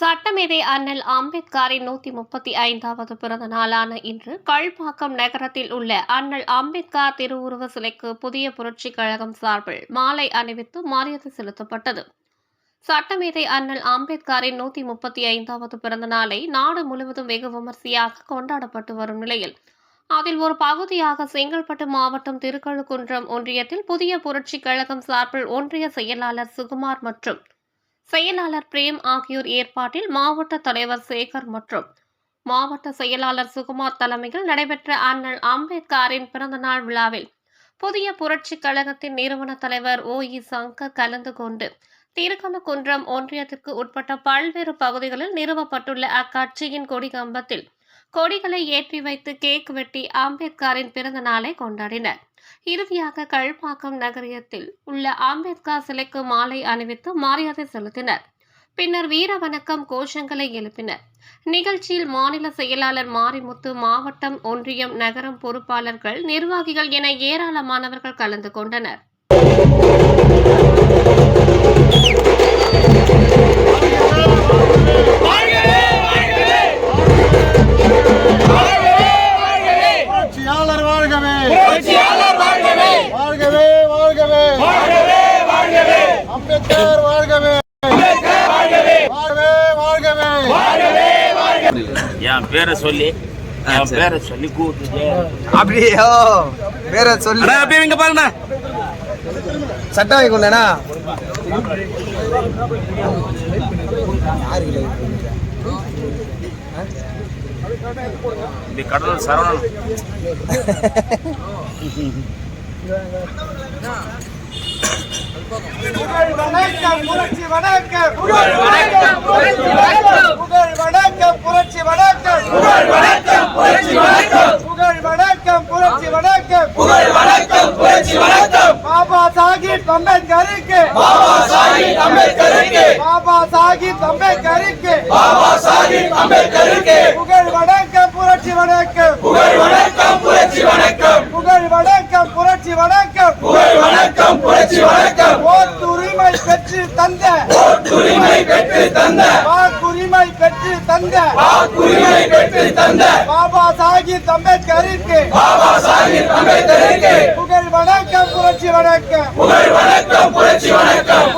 சட்டமேதை அண்ணல் அம்பேத்கரின் நூத்தி முப்பத்தி ஐந்தாவது பிறந்த நாளான இன்று கல்பாக்கம் நகரத்தில் உள்ள அண்ணல் அம்பேத்கர் திருவுருவ சிலைக்கு புதிய புரட்சிக் கழகம் சார்பில் மாலை அணிவித்து மரியாதை செலுத்தப்பட்டது. சட்டமேதை அண்ணல் அம்பேத்கரின் நூத்தி முப்பத்தி ஐந்தாவது பிறந்த நாளை நாடு முழுவதும் வெகு விமர்சையாக கொண்டாடப்பட்டு வரும் நிலையில் அதில் ஒரு பகுதியாக செங்கல்பட்டு மாவட்டம் திருக்கழுக்குன்றம் ஒன்றியத்தில் புதிய புரட்சிக் கழகம் சார்பில் ஒன்றிய செயலாளர் சுகுமார் மற்றும் செயலாளர் பிரேம் ஆகியோர் ஏற்பாட்டில் மாவட்ட தலைவர் சேகர் மற்றும் மாவட்ட செயலாளர் சுகுமார் தலைமையில் நடைபெற்ற அண்ணல் அம்பேத்கரின் பிறந்தநாள் விழாவில் புதிய புரட்சிக் கழகத்தின் நிறுவன தலைவர் ஓ இ சங்கர் கலந்து கொண்டு திருக்கணக்குன்றம் ஒன்றியத்திற்கு உட்பட்ட பல்வேறு பகுதிகளில் நிறுவப்பட்டுள்ள அக்கட்சியின் கொடி கம்பத்தில் கொடிகளை ஏற்றி வைத்து கேக் வெட்டி அம்பேத்கரின் பிறந்த நாளை கொண்டாடினர். இறுதியாக கல்பாக்கம் நகரியத்தில் உள்ள அம்பேத்கர் சிலைக்கு மாலை அணிவித்து மரியாதை செலுத்தினர். பின்னர் வீர வணக்கம் கோஷங்களை எழுப்பினர். நிகழ்ச்சியில் மாநில செயலாளர் மாரிமுத்து மாவட்டம் ஒன்றியம் நகரம் பொறுப்பாளர்கள் நிர்வாகிகள் என ஏராளமானவர்கள் கலந்து கொண்டனர். புரட்சியாளர் வாழ்கவே. வாழ்கவே வாழ்கவே. வாழ்கவே வாழ்கவே. அம்பேத்கர் வாழ்கவே. வாழ்கவே. வாழ்கவே வாழ்கவே. வாழ்கவே வாழ்கவே. என் பேரை சொல்லி என் பேரை சொல்லி கூப்பிட்டு அப்படியோ பேர சொல்லி. அப்படியே இங்க பாருங்க சட்டம் வைக்கலண்ணா இப்படி கடலூர் சரவணன் புகழ் வணக்கம் புரட்சி வணக்கம் புகழ் வணக்கம் புரட்சி வணக்கம் புகழ் வணக்கம் புரட்சி வணக்கம் புகழ் வணக்கம் புரட்சி வணக்கம் புகழ் வணக்கம் புரட்சி வணக்கம் புகழ் வணக்கம் புரட்சி வணக்கம் பாபா சாஹிப் அம்பேத்கருக்கு பாபா சாஹிப் அம்பேத்கருக்கு பாபா சாஹிப் அம்பேத்கருக்கு பாபா சாஹிப் அம்பேத்கருக்கு புகழ் வணக்கம் புரட்சி வணக்கம் புகழ் வணக்கம் புரட்சி வணக்கம் புகழ் வணக்கம் புரட்சி வணக்கம் புகழ் புரட்சி வணக்கம் ஓட்டுரிமை பெற்று தந்த. உரிமை பெற்று தந்த. வாக்குரிமை பெற்று தந்த. வாக்குரிமை பெற்று தந்த. பாபா சாஹிப் அம்பேத்கருக்கு. பாபா சாஹிப் அம்பேத்கருக்கு. புகழ் வணக்கம் புரட்சி வணக்கம். புகழ் வணக்கம் புரட்சி வணக்கம்.